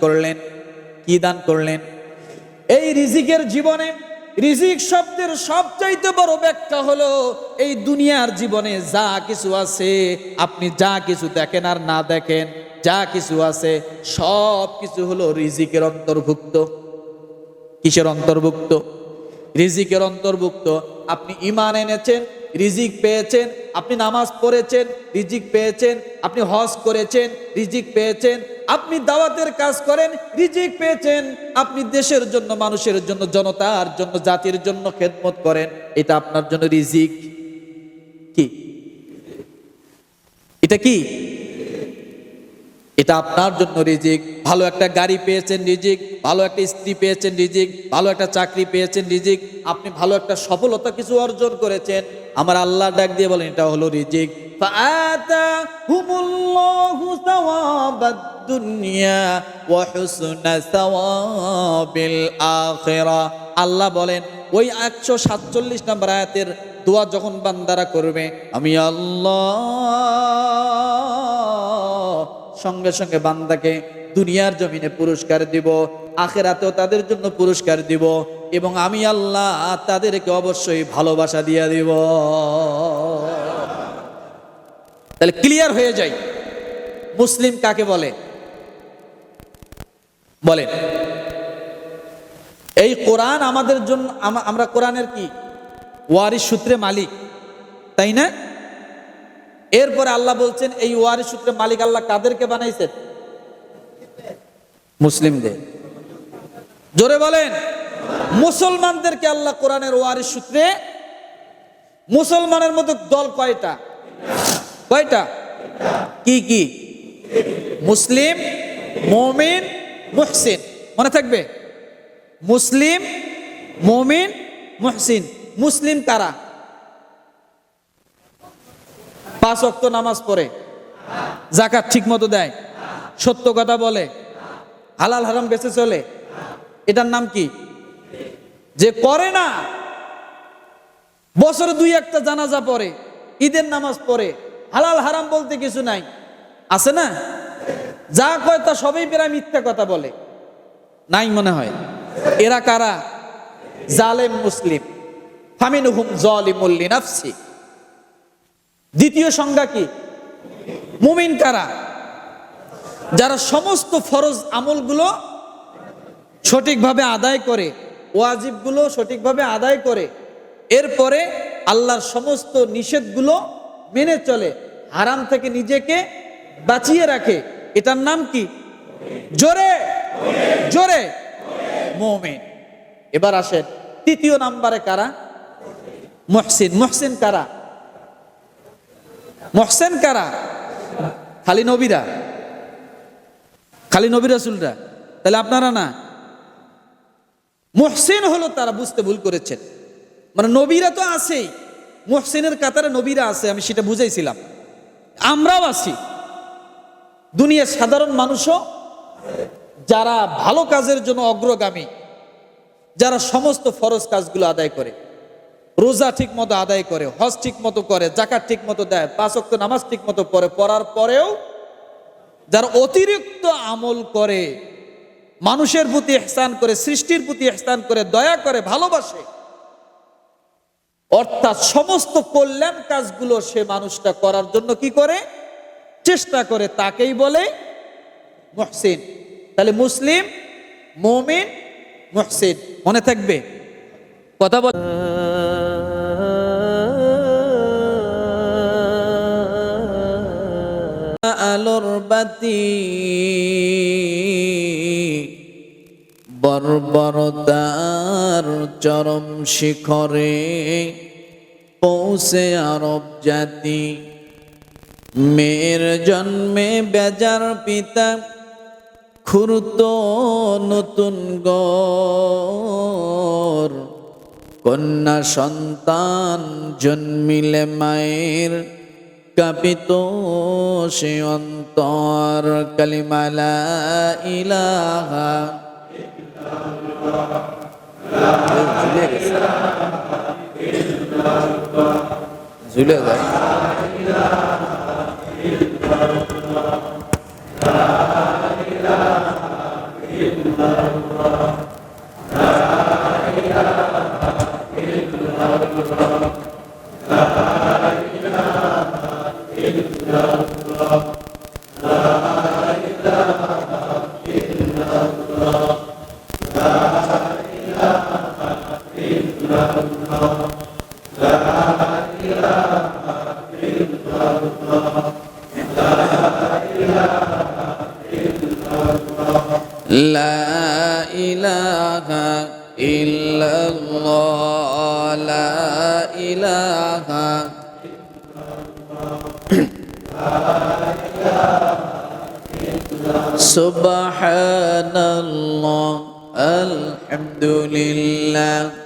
করলেন? কি দান করলেন? এই রিজিকের জীবনে, রিজিক শব্দের সবচাইতে বড় ব্যাখ্যা হলো, এই দুনিয়ার জীবনে যা কিছু আছে, আপনি যা কিছু দেখেন আর না দেখেন, যা কিছু আছে, সব কিছু হলো রিজিকের অন্তর্ভুক্ত। কিসের অন্তর্ভুক্ত? রিজিকের অন্তর্ভুক্ত। আপনি ইমান এনেছেন, রিজিক পেয়েছেন, আপনি নামাজ পড়েছেন, রিজিক পেয়েছেন, আপনি হজ করেছেন, রিজিক পেয়েছেন আপনি দাওয়াতের কাজ করেন, রিজিক পেয়েছেন, আপনি দেশের জন্য, মানুষের জন্য, জনতার জন্য, জাতির জন্য খেদমত করেন, এটা আপনার জন্য রিজিক। কি? এটা কি? এটা আপনার জন্য রিজিক। ভালো একটা গাড়ি পেয়েছেন রিজিক, ভালো একটা স্ত্রী পেয়েছেন রিজিক, ভালো একটা চাকরি পেয়েছেন রিজিক, আপনি ভালো একটা সফলতা কিছু অর্জন করেছেন আমার আল্লাহ ডাক দিয়ে বলেন এটা হলো রিজিক। আল্লাহ বলেন ওই একশো সাতচল্লিশ নম্বর আয়াতের দোয়া যখন বান্দারা করবে আমি আল্লাহ সঙ্গে সঙ্গে বান্দাকে দুনিয়ার জমিনে পুরস্কার দিব। আখেরাতেও তাদের জন্য পুরস্কার দিব এবং আমি আল্লাহ তাদেরকে অবশ্যই ভালোবাসা দিয়ে দিব। তাহলে ক্লিয়ার হয়ে যাই। মুসলিম কাকে বলে? বলেন। এই কোরআন আমাদের জন্য আমরা কোরআনের কি? ওয়ারিস সূত্রে মালিক, তাই না? এরপরে আল্লাহ বলছেন, এই ওয়ারিস সূত্রে মালিক আল্লাহ কাদেরকে বানাইছেন? মুসলিমদের। জোরে বলেন। মুসলমানদেরকে আল্লাহ কোরআনের ওয়ারিস সূত্রে মুসলমানের মতো দল কয়টা? কয়টা? কি কি? মুসলিম, মমিন, মুহসিন। মনে থাকবে? মুসলিম, মমিন, মুহসিন। মুসলিম কারা? পাঁচ অক্ত নামাজ পড়ে। জাকাত ঠিক মতো দেয়। সত্য কথা বলে। হালাল হারাম বেঁচে চলে। এটার নাম কি? যে করে না, বছরে দুই একটা জানাজা পড়ে, ঈদের নামাজ পড়ে, হালাল হারাম বলতে কিছু নাই। আছে না? যা কয় তা সবই প্রায় মিথ্যা কথা বলে। নাই মনে হয়। এরা কারা? জালেম মুসলিম। ফামিনুহুম জলিমুল্লি নাফসি দ্বিতীয় সংজ্ঞা কি? মুমিন কারা? যারা সমস্ত ফরজ আমলগুলো সঠিকভাবে আদায় করে, ওয়াজিবগুলো সঠিকভাবে আদায় করে, এরপরে আল্লাহর সমস্ত নিষেধগুলো মেনে চলে, হারাম থেকে নিজেকে বাঁচিয়ে রাখে। এটার নাম কি? জোরে জোরে, মোমেন। এবার আসেন তৃতীয় নাম্বারে কারা? মহসিন। মহসিন কারা? মহসেন কারা? খালি নবীরা। খালি নবী রাসুলরা। তাহলে আপনারা না মহসিন হলো তারা বুঝতে ভুল করেছেন। মানে নবীরা তো আছেই। মহসিনের কাতারে নবীরা আছে, আমি সেটা বুঝাইছিলাম। আমরাও আছি। দুনিয়ার সাধারণ মানুষও যারা ভালো কাজের জন্য অগ্রগামী, যারা সমস্ত ফরজ কাজগুলো আদায় করে, রোজা ঠিক মতো আদায় করে, হজ ঠিক মতো করে জাকাত ঠিক মতো দেয়, পাঁচ অক্ত নামাজ ঠিক মতো পড়ে, পড়ার পরেও যারা অতিরিক্ত আমল করে মানুষের প্রতি এহসান করে, সৃষ্টির প্রতি এহসান করে, দয়া করে, ভালোবাসে। অর্থাৎ সমস্ত কল্যাণ কাজগুলো সে মানুষটা করার জন্য কি করে? চেষ্টা করে, তাকেই বলে মহসিন। তাহলে মুসলিম, মমিন, মহসিন, মনে থাকবে? কথা বল আলোর বাতি বর্বরতার চরম শিখরে পৌঁছে আরব জাতি। মেয়ের জন্মে বেজার পিতা, খুরত নতুন গর কন্যা সন্তান জন্মিলে মায়ের কাপিত সে অন্তর। কালিমালা ইলাহা ঝুলে যায় لا إله إلا الله. لا إله سبحان الله. الحمد لله.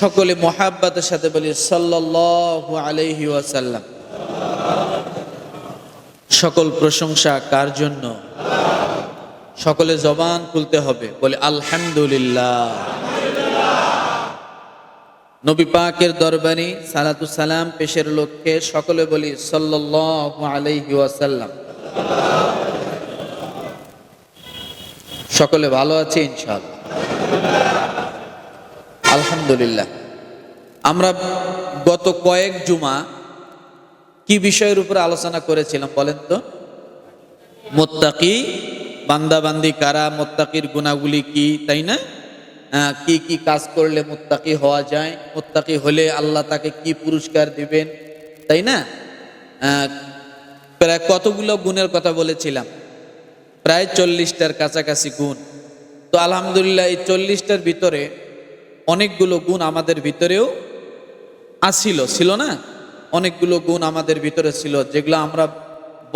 সকলে মোহাব্বতের সাথে বলি, সাল্লাল্লাহু আলাইহি ওয়াসাল্লাম। সকল প্রশংসা কার জন্য? সকলে জবান খুলতে হবে, বলে, আলহামদুলিল্লাহ। নবী পাকের দরবারে সালাতু সালাম পেশের লক্ষ্যে সকলে বলি, সাল্লাল্লাহু আলাইহি ওয়াসাল্লাম। সকলে ভালো আছে, ইনশাআল্লাহ। আলহামদুলিল্লাহ। আমরা গত কয়েক জুমা কি বিষয়ের উপরে আলোচনা করেছিলাম বলেন তো? মোত্তাকি, বান্দাবান্দি কারা, মোত্তাকির গুণাগুলি কি, তাই না? কি কি কাজ করলে মোত্তাকি হওয়া যায়? মোত্তাকি হলে আল্লাহ তাকে কি পুরস্কার দিবেন, তাই না? প্রায় কতগুলো গুণের কথা বলেছিলাম? প্রায় চল্লিশটার কাছাকাছি গুণ। তো আলহামদুলিল্লাহ এই চল্লিশটার ভিতরে অনেকগুলো গুণ আমাদের ভিতরেও আসিল, ছিল না? অনেকগুলো গুণ আমাদের ভিতরে ছিল, যেগুলো আমরা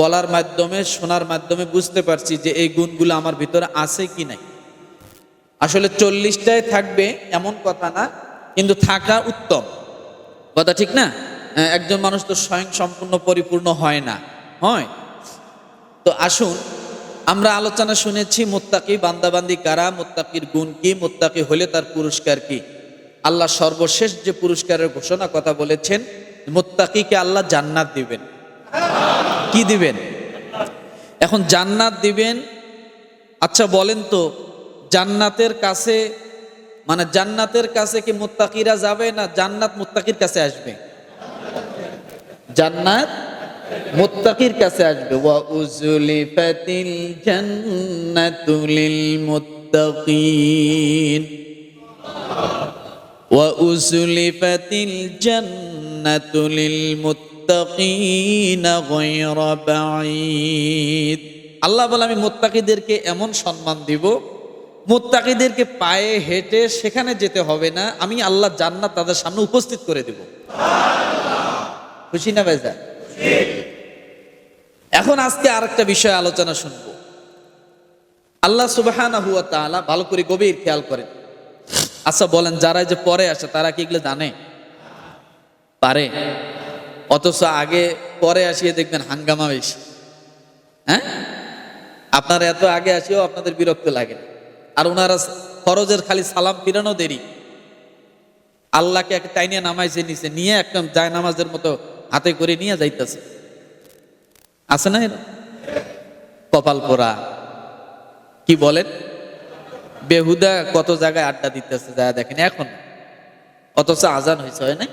বলার মাধ্যমে, শোনার মাধ্যমে বুঝতে পারছি যে এই গুণগুলো আমার ভিতরে আছে কি নাই। আসলে চল্লিশটায় থাকবে এমন কথা না, কিন্তু থাকা উত্তম। কথা ঠিক না? একজন মানুষ তো স্বয়ং সম্পূর্ণ পরিপূর্ণ হয় না। হয়? তো আসুন আমরা আলোচনা শুনেছি, মোত্তাকি বান্দাবান্দি কারা? মোত্তাকির গুণ কি? মোত্তাকি হলে তার পুরস্কার কি? আল্লাহ সর্বশেষ যে পুরস্কারের ঘোষণা কথা বলেছেন, মোত্তাকিকে আল্লাহ জান্নাত দিবেন। কি দিবেন? এখন জান্নাত দিবেন আচ্ছা বলেন তো, জান্নাতের কাছে মানে জান্নাতের কাছে কি মোত্তাকিরা যাবে না জান্নাত মোত্তাকির কাছে আসবে? জান্নাত মুত্তাকির কাছে আসবে, ওয়া উজলিফাতিল জান্নাতু লিল মুত্তাকিন। ওয়া উজলিফাতিল জান্নাতু লিল মুত্তাকিন গায়রা বাঈদ। আল্লাহ বলে, আমি মুত্তাকিদেরকে এমন সম্মান দিব, মুত্তাকিদেরকে পায়ে হেঁটে সেখানে যেতে হবে না, আমি আল্লাহ জান্নাত তাদের সামনে উপস্থিত করে দেব। খুশি না বেজা এখন আজকে আরেকটা বিষয় আলোচনা শুনব। আল্লাহ তাআলা ভালো করে গভীর খেয়াল করেন। আচ্ছা বলেন, যারা যে পরে আসে, তারা কি এগুলো জানে? পারে। অথচ আগে পরে আসিয়ে দেখবেন হাঙ্গামা বেশি। হ্যাঁ? আপনারা এত আগে আসিও আপনাদের বিরক্ত লাগে। আর ওনারা ফরজের খালি সালাম ফিরানো দেরি। আল্লাহকে এক টাইনে নামাইছে নিচে নিয়ে একদম যায় নামাজের মতো হাতে করে নিয়ে যাইতেছে। আছে না? কপাল পোড়া। কি বলেন? বেহুদা কত জায়গায় আড্ডা দিতেছে যা দেখেন, এখন। অথচ আজান হয়েছে, হয় না